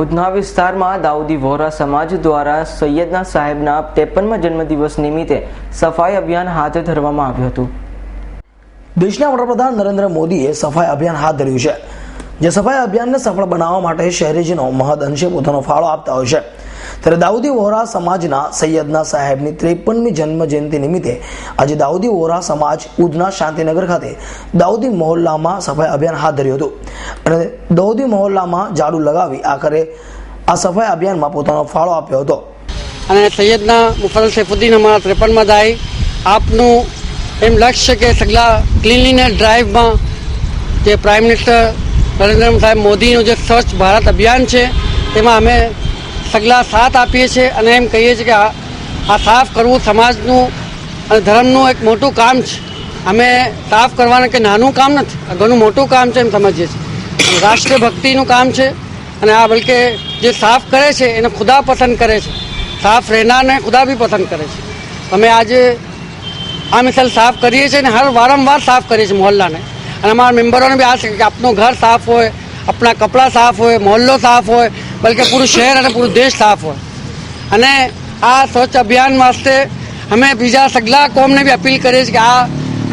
ઉધના વિસ્તારમાં દાઉદી વોરા સમાજ દ્વારા સૈયદના સાહેબના ત્રેપનમાં જન્મદિવસ નિમિત્તે સફાઈ અભિયાન હાથ ધરવામાં આવ્યું હતું. દેશના વડાપ્રધાન નરેન્દ્ર મોદીએ સફાઈ અભિયાન હાથ ધર્યું છે, જે સફાઈ અભિયાનને સફળ બનાવવા માટે શહેરીજનો મહદ અંશે પોતાનો ફાળો આપતા હોય છે. ત્યારે દાઉદી વોરા સમાજના સૈયદના સાહેબની ત્રેપનમી જન્મ જયંતિ નિમિત્તે આજે દાઉદી વોરા સમાજ ઉધના શાંતિનગર ખાતે દાઉદી મહોલ્લામાં સફાઈ અભિયાન હાથ ધર્યું હતું. અને દૌદી મહોલ્લામાં ઝાડુ લગાવી આખરે આ સફાઈ અભિયાનમાં પોતાનો ફાળો આપ્યો હતો. અને સૈયદના મુફરન સૈફુદ્દીન અમારા ત્રેપનમાં દાઈ આપનું એમ લક્ષ્ય કે સગલા ક્લિનલીનેસ ડ્રાઈવમાં જે પ્રાઇમ મિનિસ્ટર નરેન્દ્ર સાહેબ મોદીનું જે સ્વચ્છ ભારત અભિયાન છે, તેમાં અમે સગલા સાથ આપીએ છીએ અને એમ કહીએ છીએ કે આ સાફ કરવું સમાજનું અને ધર્મનું એક મોટું કામ છે. અમે સાફ કરવાનું કે નાનું કામ નથી ઘણું મોટું કામ છે એમ સમજીએ છીએ. રાષ્ટ્રભક્તિનું કામ છે અને આ બલકે જે સાફ કરે છે એને ખુદા પસંદ કરે છે. સાફ રહેનારને ખુદા બી પસંદ કરે છે. અમે આજે આ મિસાલ સાફ કરીએ છીએ અને હર વારંવાર સાફ કરીએ છીએ મહોલ્લાને. અને અમારા મેમ્બરોને બી આ છે કે આપનું ઘર સાફ હોય આપણા કપડાં સાફ હોય, મોહલ્લો સાફ હોય, બલકે પૂરું શહેર અને પૂરું દેશ સાફ હોય. અને આ સ્વચ્છ અભિયાન વાસ્તે અમે બીજા સગલા કોમને બી અપીલ કરીએ છીએ કે આ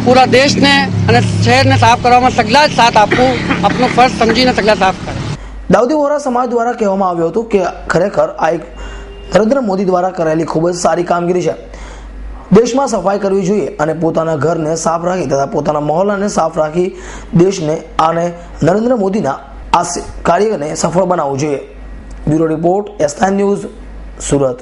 પૂરા દેશને અને શહેરને સાફ કરવામાં સગલા જ સાથ આપવું આપનું ફર્જ સમજીને સગલા સાફ કરે દાઉદી વોરા સમાજ દ્વારા કહેવામાં આવ્યું હતું કે ખરેખર આ એક નરેન્દ્ર મોદી દ્વારા કરાયેલી ખૂબ જ સારી કામગીરી છે. દેશમાં સફાઈ કરવી જોઈએ અને પોતાના ઘરને સાફ રાખી તથા પોતાના મહોલ્લાને સાફ રાખી દેશને અને નરેન્દ્ર મોદીના આ કાર્યને સફળ બનાવવું જોઈએ. Bureau report S news Surat.